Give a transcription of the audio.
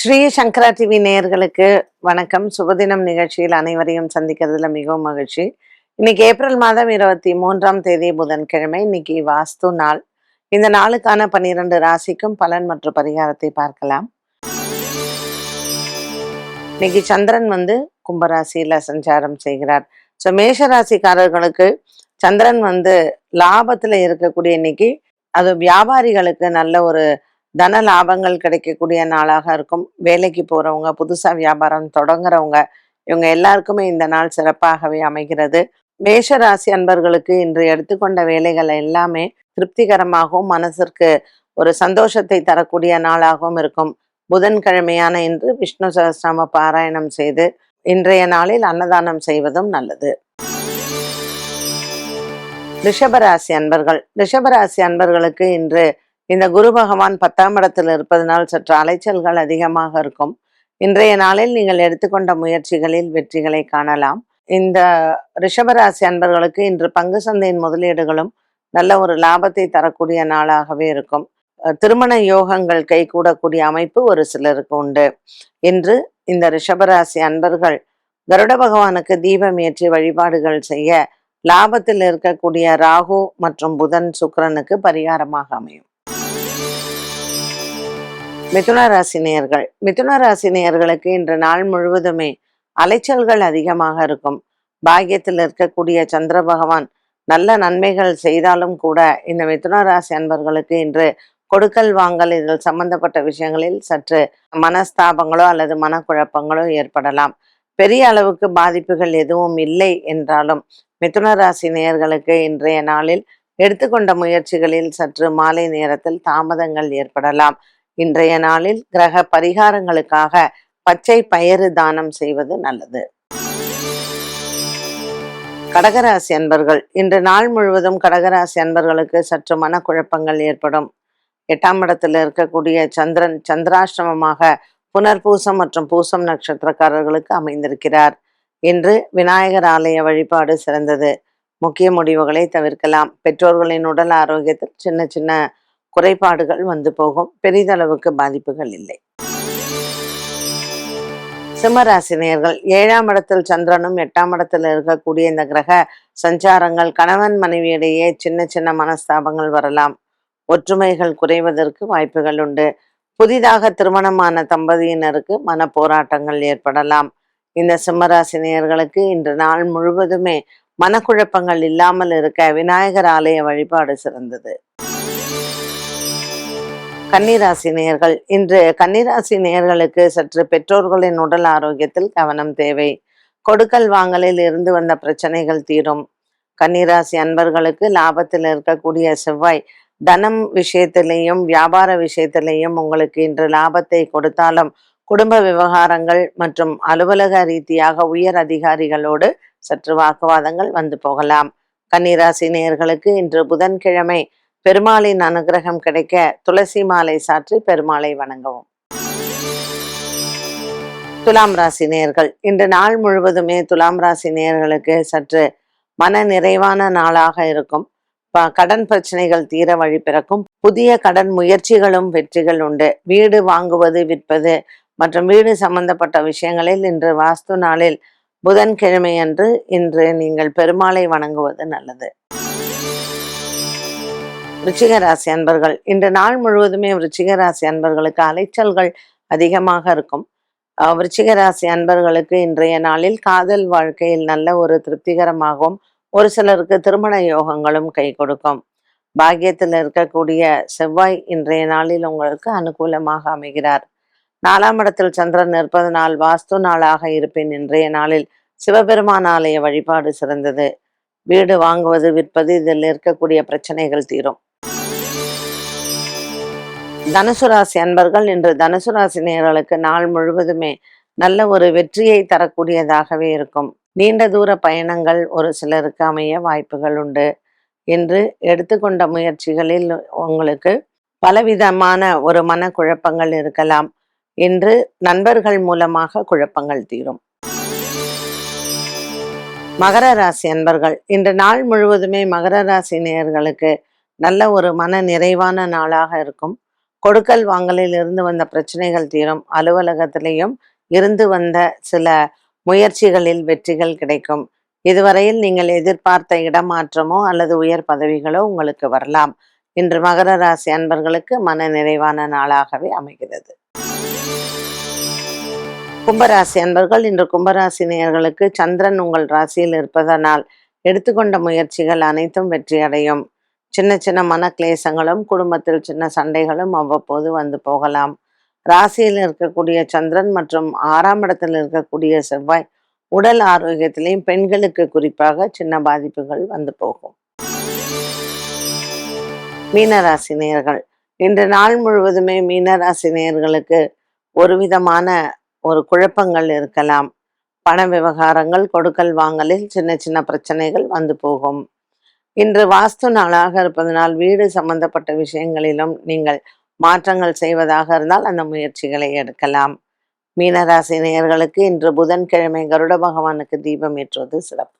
ஸ்ரீ சங்கரா TV நேயர்களுக்கு வணக்கம். சுபதினம் நிகழ்ச்சியில் அனைவரையும் சந்திக்கிறதுல மிகவும் மகிழ்ச்சி. இன்னைக்கு ஏப்ரல் மாதம் இருபத்தி மூன்றாம் தேதி புதன்கிழமை. இன்னைக்கு வாஸ்து நாள். இந்த நாளுக்கான பன்னிரண்டு ராசிக்கும் பலன் மற்றும் பரிகாரத்தை பார்க்கலாம். இன்னைக்கு சந்திரன் வந்து கும்பராசியில சஞ்சாரம் செய்கிறார். ஸோ மேஷ ராசிக்காரர்களுக்கு சந்திரன் வந்து லாபத்துல இருக்கக்கூடிய இன்னைக்கு அது வியாபாரிகளுக்கு நல்ல ஒரு தன லாபங்கள் கிடைக்கக்கூடிய நாளாக இருக்கும். வேலைக்கு போறவங்க புதுசா வியாபாரம் தொடங்குறவங்க இவங்க எல்லாருக்குமே இந்த நாள் சிறப்பாகவே அமைகிறது. மேஷராசி அன்பர்களுக்கு இன்று எடுத்துக்கொண்ட வேலைகள் எல்லாமே திருப்திகரமாகவும் மனசிற்கு ஒரு சந்தோஷத்தை தரக்கூடிய நாளாகவும் இருக்கும். புதன்கிழமையான இன்று விஷ்ணு சகஸ்ரநாம பாராயணம் செய்து இன்றைய நாளில் அன்னதானம் செய்வதும் நல்லது. ரிஷபராசி அன்பர்கள். ரிஷபராசி அன்பர்களுக்கு இன்று இந்த குரு பகவான் பத்தாம் இடத்தில் இருப்பதனால் சற்று அலைச்சல்கள் அதிகமாக இருக்கும். இன்றைய நாளில் நீங்கள் எடுத்துக்கொண்ட முயற்சிகளில் வெற்றிகளை காணலாம். இந்த ரிஷபராசி அன்பர்களுக்கு இன்று பங்கு சந்தையின் முதலீடுகளும் நல்ல ஒரு லாபத்தை தரக்கூடிய நாளாகவே இருக்கும். திருமண யோகங்கள் கைகூடக்கூடிய அமைப்பு ஒரு சிலருக்கு உண்டு. இன்று இந்த ரிஷபராசி அன்பர்கள் கருட பகவானுக்கு தீபம் ஏற்றி வழிபாடுகள் செய்ய லாபத்தில் இருக்கக்கூடிய ராகு மற்றும் புதன் சுக்கரனுக்கு பரிகாரமாக அமையும். மிதுன ராசி நேயர்கள் மிதுன ராசினியர்களுக்கு இன்று நாள் முழுவதுமே அலைச்சல்கள் அதிகமாக இருக்கும். பாக்கியத்தில் இருக்கக்கூடிய சந்திர பகவான் நல்ல நன்மைகள் செய்தாலும் கூட இந்த மிதுன ராசி அன்பர்களுக்கு இன்று கொடுக்கல் வாங்கல் இதில் சம்பந்தப்பட்ட விஷயங்களில் சற்று மனஸ்தாபங்களோ அல்லது மனக்குழப்பங்களோ ஏற்படலாம். பெரிய அளவுக்கு பாதிப்புகள் எதுவும் இல்லை என்றாலும் மிதுன ராசி நேயர்களுக்கு இன்றைய நாளில் எடுத்துக்கொண்ட முயற்சிகளில் சற்று மாலை நேரத்தில் தாமதங்கள் ஏற்படலாம். இன்றைய நாளில் கிரக பரிகாரங்களுக்காக பச்சை பயிறு தானம் செய்வது நல்லது. கடகராசி அன்பர்கள் இன்று நாள் முழுவதும் கடகராசி அன்பர்களுக்கு சற்று மனக்குழப்பங்கள் ஏற்படும். எட்டாம் இடத்தில் இருக்கக்கூடிய சந்திரன் சந்திராஷ்டிரமமாக புனர்பூசம் மற்றும் பூசம் நட்சத்திரக்காரர்களுக்கு அமைந்திருக்கிறார். இன்று விநாயகர் ஆலய வழிபாடு சிறந்தது. முக்கிய முடிவுகளை தவிர்க்கலாம். பெற்றோர்களின் உடல் ஆரோக்கியத்தில் சின்ன சின்ன குறைபாடுகள் வந்து போகும். பெரிதளவுக்கு பாதிப்புகள் இல்லை. சிம்மராசினியர்கள் ஏழாம் இடத்தில் சந்திரனும் எட்டாம் இடத்தில் இருக்கக்கூடிய இந்த கிரக சஞ்சாரங்கள் கணவன் மனைவியிடையே சின்ன சின்ன மனஸ்தாபங்கள் வரலாம். ஒற்றுமைகள் குறைவதற்கு வாய்ப்புகள் உண்டு. புதிதாக திருமணமான தம்பதியினருக்கு மன போராட்டங்கள் ஏற்படலாம். இந்த சிம்மராசினியர்களுக்கு இன்று நாள் முழுவதுமே மனக்குழப்பங்கள் இல்லாமல் இருக்க விநாயகர் ஆலய வழிபாடு சிறந்தது. கன்னிராசி நேயர்கள் இன்று கன்னிராசி நேயர்களுக்கு சற்று பெற்றோர்களின் உடல் ஆரோக்கியத்தில் கவனம் தேவை. கொடுக்கல் வாங்கலில் இருந்து வந்த பிரச்சனைகள் தீரும். கன்னிராசி அன்பர்களுக்கு லாபத்தில் இருக்கக்கூடிய செவ்வாய் தனம் விஷயத்திலையும் வியாபார விஷயத்திலையும் உங்களுக்கு இன்று லாபத்தை கொடுத்தாலும் குடும்ப விவகாரங்கள் மற்றும் அலுவலக ரீதியாக உயர் அதிகாரிகளோடு சற்று வாக்குவாதங்கள் வந்து போகலாம். கன்னிராசி நேயர்களுக்கு இன்று புதன்கிழமை பெருமாளின் அனுகிரகம் கிடைக்க துளசி மாலை சாற்றி பெருமாளை வணங்கவும். துலாம் ராசி நேயர்கள் இன்று நாள் முழுவதுமே துலாம் ராசி நேயர்களுக்கு சற்று மன நிறைவான நாளாக இருக்கும். ப- கடன் பிரச்சனைகள் தீர வழி பிறக்கும். புதிய கடன் முயற்சிகளும் வெற்றிகள் உண்டு. வீடு வாங்குவது விற்பது மற்றும் வீடு சம்பந்தப்பட்ட விஷயங்களில் இன்று வாஸ்து நாளில் புதன்கிழமை அன்று இன்று நீங்கள் பெருமாளை வணங்குவது நல்லது. விருச்சிக ராசி அன்பர்கள் இன்று நாள் முழுவதுமே விருச்சிக ராசி அன்பர்களுக்கு அலைச்சல்கள் அதிகமாக இருக்கும். அஹ் விருச்சிக ராசி அன்பர்களுக்கு இன்றைய நாளில் காதல் வாழ்க்கையில் நல்ல ஒரு திருப்திகரமாகவும் ஒரு சிலருக்கு திருமண யோகங்களும் கை கொடுக்கும். பாக்கியத்தில் இருக்கக்கூடிய செவ்வாய் இன்றைய நாளில் உங்களுக்கு அனுகூலமாக அமைகிறார். நாலாம் இடத்தில் சந்திரன் இருப்பதனால் வாஸ்து நாளாக இருப்பின் இன்றைய நாளில் சிவபெருமான் ஆலய வழிபாடு சிறந்தது. வீடு வாங்குவது விற்பது இதில் இருக்கக்கூடிய பிரச்சனைகள் தீரும். தனுசு ராசி அன்பர்கள் இன்று தனுசு ராசி நாள் முழுவதுமே நல்ல ஒரு வெற்றியை தரக்கூடியதாகவே இருக்கும். நீண்ட தூர பயணங்கள் ஒரு சிலருக்கு அமைய வாய்ப்புகள் உண்டு. என்று எடுத்துக்கொண்ட முயற்சிகளில் உங்களுக்கு பலவிதமான ஒரு மனக்குழப்பங்கள் இருக்கலாம். என்று நண்பர்கள் மூலமாக குழப்பங்கள் தீரும். மகர ராசி அன்பர்கள் இன்று நாள் முழுவதுமே மகர ராசி நேயர்களுக்கு நல்ல ஒரு மன நிறைவான நாளாக இருக்கும். கொடுக்கல் வாங்கலில் இருந்து வந்த பிரச்சனைகள் தீரும். அலுவலகத்திலேயும் இருந்து வந்த சில முயற்சிகளில் வெற்றிகள் கிடைக்கும். இதுவரையில் நீங்கள் எதிர்பார்த்த இடமாற்றமோ அல்லது உயர் பதவிகளோ உங்களுக்கு வரலாம். இன்று மகர ராசி அன்பர்களுக்கு மன நிறைவான நாளாகவே அமைகிறது. கும்பராசி அன்பர்கள் இன்று கும்பராசி நேயர்களுக்கு சந்திரன் உங்கள் ராசியில் இருப்பதனால் எடுத்துக்கொண்ட முயற்சிகள் அனைத்தும் வெற்றியடையும். சின்ன சின்ன மன கிளேசங்களும் குடும்பத்தில் சின்ன சண்டைகளும் அவ்வப்போது வந்து போகலாம். ராசியில் இருக்கக்கூடிய சந்திரன் மற்றும் ஆறாம் இடத்தில் இருக்கக்கூடிய செவ்வாய் உடல் ஆரோக்கியத்திலையும் பெண்களுக்கு குறிப்பாக சின்ன பாதிப்புகள் வந்து போகும். மீனராசி நேர்கள் இன்று நாள் முழுவதுமே மீனராசி நேர்களுக்கு ஒரு விதமான ஒரு குழப்பங்கள் இருக்கலாம். பண விவகாரங்கள் கொடுக்கல் வாங்கலில் சின்ன சின்ன பிரச்சனைகள் வந்து போகும். இன்று வாஸ்து நாளாக இருப்பதனால் வீடு சம்பந்தப்பட்ட விஷயங்களிலும் நீங்கள் மாற்றங்கள் செய்வதாக இருந்தால் அந்த முயற்சிகளை எடுக்கலாம். மீனராசி நேயர்களுக்கு இன்று புதன்கிழமை கருட பகவானுக்கு தீபம் ஏற்றுவது சிறப்பு.